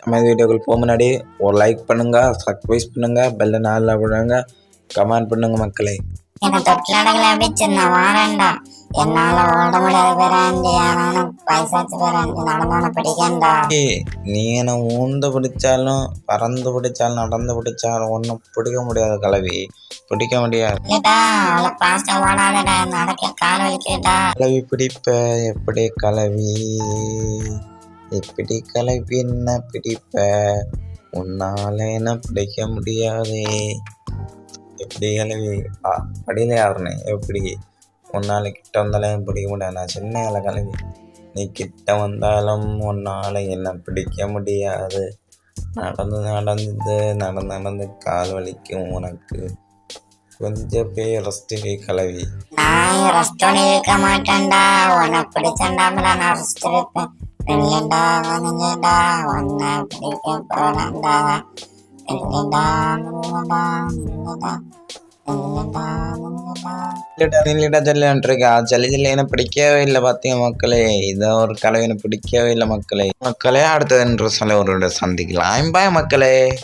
நம்ம வீடியோக்கள் போக முன்னாடி ஒரு லைக் பண்ணுங்க சப்ஸ்கிரைப் பண்ணுங்க பெல்ல நாளில் விடுங்க கமெண்ட் பண்ணுங்க மக்களே. என்ன தொட்டிலடகளை அடிச்சு நான் வாரேன்டா என்னால ஓட முடியாது பேராண்டி ஆனாலும் பைசாச்சு பேராண்டி நடந்தான பிடிக்கண்டா. நீ என்ன ஊந்து பிடிச்சாலும் பறந்து பிடிச்சாலும் நடந்து பிடிச்சாலும் ஒன்றும் பிடிக்க முடியாது கலவி. பிடிக்க முடியாது. இல்லடா அவ்வளோ பாஸ்டா ஓடாதடா நடக்க கால் வலிக்குதுடா. கலவி பிடிப்ப எப்படி கலவி? இப்படி கலவி என்ன பிடிப்ப? உன்னால என்ன பிடிக்க முடியாதே. எப்படி கலவி? ஆ, படியில யாருனே? எப்படி? உன்னால கிட்ட வந்தாலும் பிடிக்க முடியாது. நான் சின்ன இலை கலவி. நீ கிட்ட வந்தாலும் உன்னால என்ன பிடிக்க முடியாது. நடந்து நடந்து நடந்து நடந்து கால் வலிக்கும் உனக்கு. கொஞ்சம் பேர் ரெஸ்ட் கலவி. நான் ரெஸ்டோனி இருக்க மாட்டேன்டா. உனக்கு பிடிச்சண்டா நான் ரெஸ்ட் இருப்பேன் இல்லைடா இல்லைடா உன்னை பிடிக்க போறேன்டா இல்லைடா இல்லைடா இல்லைடா ஜல்லி ஜல்லி பிடிக்கவே இல்லை பார்த்தீங்க மக்களே இதை ஒரு கலை பிடிக்கவே இல்லை மக்களே மக்களே அடுத்தது என்று சொல்ல ஒரு சந்திக்கலாம் பாய் மக்களே